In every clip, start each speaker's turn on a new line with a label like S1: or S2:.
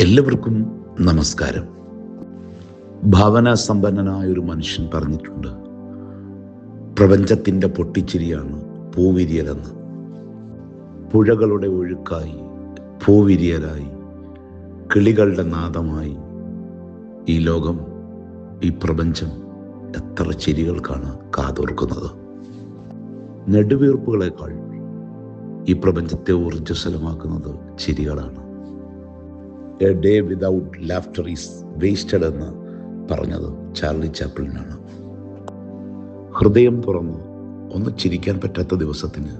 S1: എല്ലാവർക്കും നമസ്കാരം. ഭാവനാസമ്പന്നനായ ഒരു മനുഷ്യൻ പറഞ്ഞിട്ടുണ്ട് പ്രപഞ്ചത്തിന്റെ പൊട്ടിച്ചിരിയാണ് പൂവിരിയലെന്ന്. പുഴകളുടെ ഒഴുക്കായി പൂവിരിയലായി. കിളികളുടെ നാദമായി ഈ ലോകം ഈ പ്രപഞ്ചം എത്ര ചിരികൾക്കാണ് കാതോർക്കുന്നത്. നെടുവീർപ്പുകളെക്കാൾ ഈ പ്രപഞ്ചത്തെ ഊർജസ്വലമാക്കുന്നത് ചിരികളാണ്. A day without laughter is wasted എന്ന് പറഞ്ഞത് ചാർലി ചാപ്പിളിനാണ് ഹൃദയം തുറന്ന് ഒന്ന് ചിരിക്കാൻ പറ്റാത്ത ദിവസത്തിന്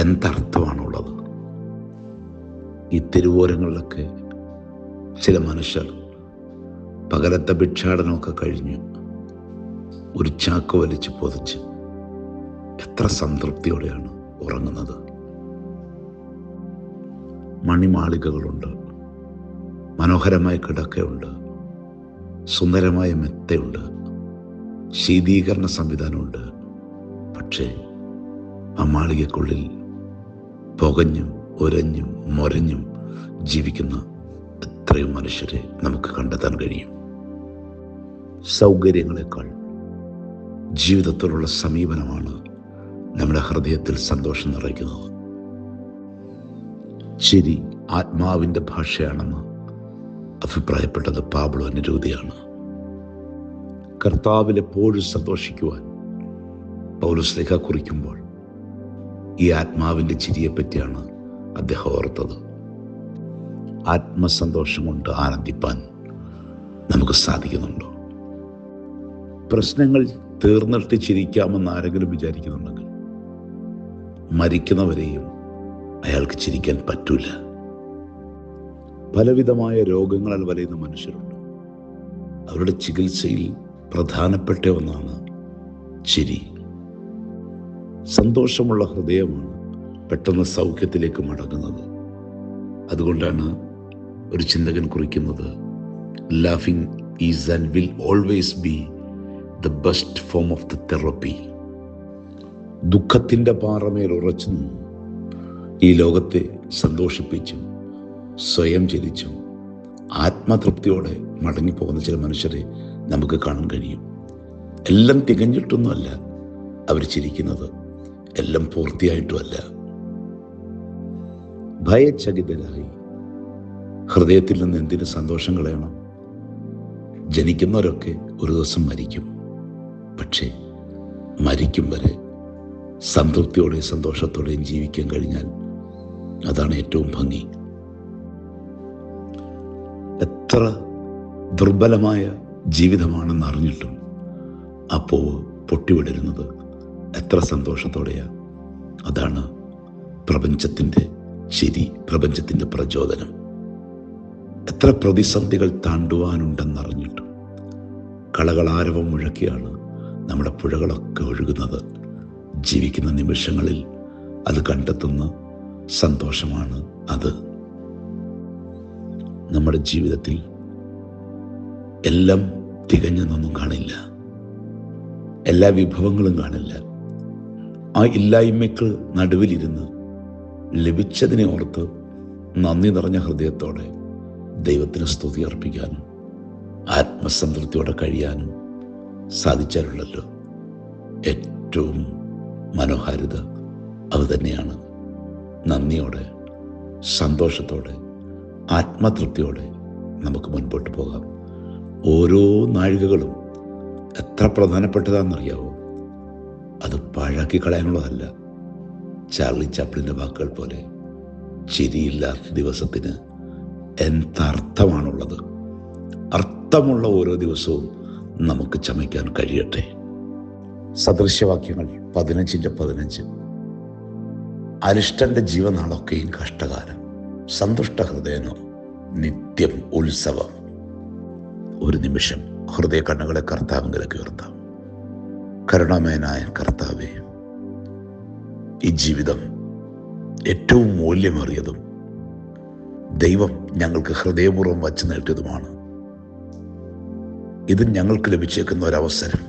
S1: എന്തർത്ഥമാണുള്ളത്? ഈ തെരുവോരങ്ങളിലൊക്കെ ചില മനുഷ്യർ പകലത്തെ ഭിക്ഷാടനമൊക്കെ കഴിഞ്ഞ് ഒരു ചാക്ക് വലിച്ച് പൊതിച്ച് എത്ര സംതൃപ്തിയോടെയാണ് ഉറങ്ങുന്നത്. മണിമാളികകളുണ്ട്. മനോഹരമായ കിടക്കയുണ്ട്. സുന്ദരമായ മെത്തയുണ്ട്. ശീതീകരണ സംവിധാനമുണ്ട്. പക്ഷേ ആ മാളികക്കുള്ളിൽ പുകഞ്ഞും ഉരഞ്ഞും മൊരഞ്ഞും ജീവിക്കുന്ന എത്രയും മനുഷ്യരെ നമുക്ക് കണ്ടെത്താൻ കഴിയും. സൗകര്യങ്ങളെക്കാൾ ജീവിതത്തിലുള്ള സമീപനമാണ് നമ്മുടെ ഹൃദയത്തിൽ സന്തോഷം നിറയ്ക്കുന്നത്. ശരി ആത്മാവിന്റെ ഭാഷയാണെന്ന് അഭിപ്രായപ്പെട്ടത് പാബ്ലോ അനുരൂതിയാണ് കർത്താവിൽ എപ്പോഴും സന്തോഷിക്കുവാൻ പൗലുസ്ലിഹ കുറിക്കുമ്പോൾ ഈ ആത്മാവിന്റെ ചിരിയെപ്പറ്റിയാണ് അദ്ദേഹം ഓർത്തത്. ആത്മസന്തോഷം കൊണ്ട് ആനന്ദിപ്പാൻ നമുക്ക് സാധിക്കുന്നുണ്ടോ? പ്രശ്നങ്ങൾ തീർന്നിട്ട് ചിരിക്കാമെന്ന് ആരെങ്കിലും വിചാരിക്കുന്നുണ്ടെങ്കിൽ മരിക്കുന്നവരെയും അയാൾക്ക് ചിരിക്കാൻ പറ്റൂല. പലവിധമായ രോഗങ്ങളാൽ വലയുന്ന മനുഷ്യരുണ്ട്. അവരുടെ ചികിത്സയിൽ പ്രധാനപ്പെട്ട ഒന്നാണ് ചിരി. സന്തോഷമുള്ള ഹൃദയമാണ് പെട്ടെന്ന് സൗഖ്യത്തിലേക്ക് മടങ്ങുന്നത്. അതുകൊണ്ടാണ് ഒരു ചിന്തകൻ കുറിക്കുന്നത് laughing is and will always be the best form of the therapy ദുഃഖത്തിന്റെ പാറമേൽ ഉറച്ചു ഈ ലോകത്തെ സന്തോഷിപ്പിച്ചും സ്വയം ചിരിച്ചും ആത്മതൃപ്തിയോടെ മടങ്ങിപ്പോകുന്ന ചില മനുഷ്യരെ നമുക്ക് കാണാൻ കഴിയും. എല്ലാം തികഞ്ഞിട്ടൊന്നുമല്ല അവർ ചിരിക്കുന്നത് എല്ലാം പൂർത്തിയായിട്ടുമല്ല. ഭയചകിതരായി. ഹൃദയത്തിൽ നിന്ന് എന്തിനു സന്തോഷം കളയണം? ജനിക്കുന്നവരൊക്കെ ഒരു ദിവസം മരിക്കും. പക്ഷേ മരിക്കും വരെ സംതൃപ്തിയോടെയും സന്തോഷത്തോടെയും ജീവിക്കാൻ കഴിഞ്ഞാൽ അതാണ് ഏറ്റവും ഭംഗി. എത്ര ദുർബലമായ ജീവിതമാണെന്ന് അറിഞ്ഞിട്ടും ആ പൂവ് പൊട്ടിവിടരുന്നത് എത്ര സന്തോഷത്തോടെയാ. അതാണ് പ്രപഞ്ചത്തിന്റെ ശരി പ്രപഞ്ചത്തിന്റെ പ്രചോദനം. എത്ര പ്രതിസന്ധികൾ താണ്ടുവാനുണ്ടെന്നറിഞ്ഞിട്ടും കളകളാരവം മുഴക്കിയാണ് നമ്മുടെ പുഴകളൊക്കെ ഒഴുകുന്നത്. ജീവിക്കുന്ന നിമിഷങ്ങളിൽ അത് കണ്ടെത്തുന്ന സന്തോഷമാണ് അത്. നമ്മുടെ ജീവിതത്തിൽ എല്ലാം തികഞ്ഞെന്നൊന്നും കാണില്ല. എല്ലാ വിഭവങ്ങളും കാണില്ല. ആ ഇല്ലായ്മയ്ക്ക് നടുവിലിരുന്ന് ലഭിച്ചതിനെ ഓർത്ത് നന്ദി നിറഞ്ഞ ഹൃദയത്തോടെ ദൈവത്തിന് സ്തുതി അർപ്പിക്കാനും ആത്മസംതൃപ്തിയോടെ കഴിയാനും സാധിച്ചാലുള്ളല്ലോ. ഏറ്റവും മനോഹാരിത അത് തന്നെയാണ്. നന്ദിയോടെ സന്തോഷത്തോടെ ആത്മതൃപ്തിയോടെ നമുക്ക് മുൻപോട്ട് പോകാം. ഓരോ നാഴികകളും എത്ര പ്രധാനപ്പെട്ടതാണെന്നറിയാവോ? അത് പാഴാക്കി കളയാനുള്ളതല്ല. ചാർലി ചാപ്പിളിന്റെ വാക്കുകൾ പോലെ ചിരിയില്ലാത്ത ദിവസത്തിന് എന്തർത്ഥമാണുള്ളത്? അർത്ഥമുള്ള ഓരോ ദിവസവും നമുക്ക് ചമയ്ക്കാൻ കഴിയട്ടെ. സദൃശ്യവാക്യങ്ങൾ പതിനഞ്ചിന്റെ പതിനഞ്ച്. അരിഷ്ടന്റെ ജീവനാളൊക്കെയും കഷ്ടകാലം. സന്തുഷ്ട ഹൃദയനോ നിത്യം ഉത്സവം. ഒരു നിമിഷം ഹൃദയ കണ്ണുകളെ കർത്താവിലേക്ക് ഉയർത്താം കരുണാമയനായ കർത്താവെ ഈ ജീവിതം ഏറ്റവും മൂല്യമേറിയതും ദൈവം ഞങ്ങൾക്ക് ഹൃദയപൂർവം വച്ചു നീട്ടിയതുമാണ് ഇത് ഞങ്ങൾക്ക് ലഭിച്ചേക്കുന്ന ഒരവസരം.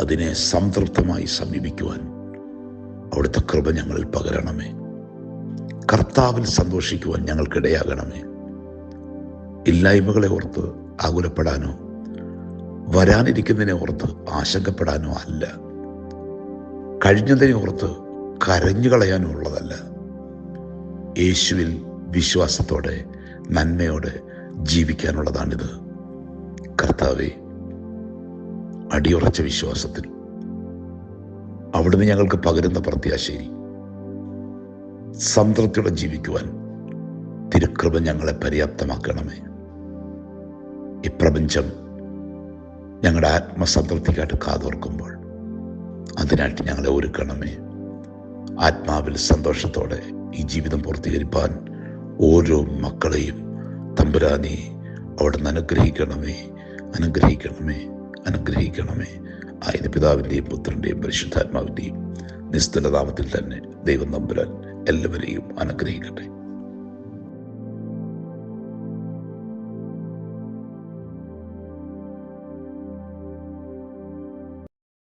S1: അതിനെ സംതൃപ്തമായി സമീപിക്കുവാൻ അവിടുത്തെ കൃപ ഞങ്ങളിൽ പകരണമേ. കർത്താവിൽ സന്തോഷിക്കുവാൻ ഞങ്ങൾക്കിടയാകണമേ. ഇല്ലായ്മകളെ ഓർത്ത് ആകുലപ്പെടാനോ വരാനിരിക്കുന്നതിനെ ഓർത്ത് ആശങ്കപ്പെടാനോ അല്ല. കഴിഞ്ഞതിനെ ഓർത്ത് കരഞ്ഞു കളയാനോ ഉള്ളതല്ല. യേശുവിൽ വിശ്വാസത്തോടെ നന്മയോടെ ജീവിക്കാനുള്ളതാണിത്. കർത്താവെ അടിയുറച്ച വിശ്വാസത്തിൽ അവിടുന്ന് ഞങ്ങൾക്ക് പകരുന്ന പ്രത്യാശയിൽ സംതൃപ്തിയോടെ ജീവിക്കുവാൻ തിരുക്കൃപ ഞങ്ങളെ പര്യാപ്തമാക്കണമേ. ഈ പ്രപഞ്ചം ഞങ്ങളുടെ ആത്മസംതൃപ്തിക്കായിട്ട് കാതോർക്കുമ്പോൾ അതിനായിട്ട് ഞങ്ങളെ ഒരുക്കണമേ. ആത്മാവിൽ സന്തോഷത്തോടെ ഈ ജീവിതം പൂർത്തീകരിപ്പാൻ ഓരോ മക്കളെയും തമ്പുരാനെ അവിടുന്ന് അനുഗ്രഹിക്കണമേ അനുഗ്രഹിക്കണമേ അനുഗ്രഹിക്കണമേ. ആയത് പിതാവിന്റെയും പുത്രന്റെയും പരിശുദ്ധാത്മാവിന്റെയും നിസ്തുലനാമത്തിൽ തന്നെ ദൈവം നമ്പുരാൻ എല്ലാവരെയും അനുഗ്രഹിക്കട്ടെ.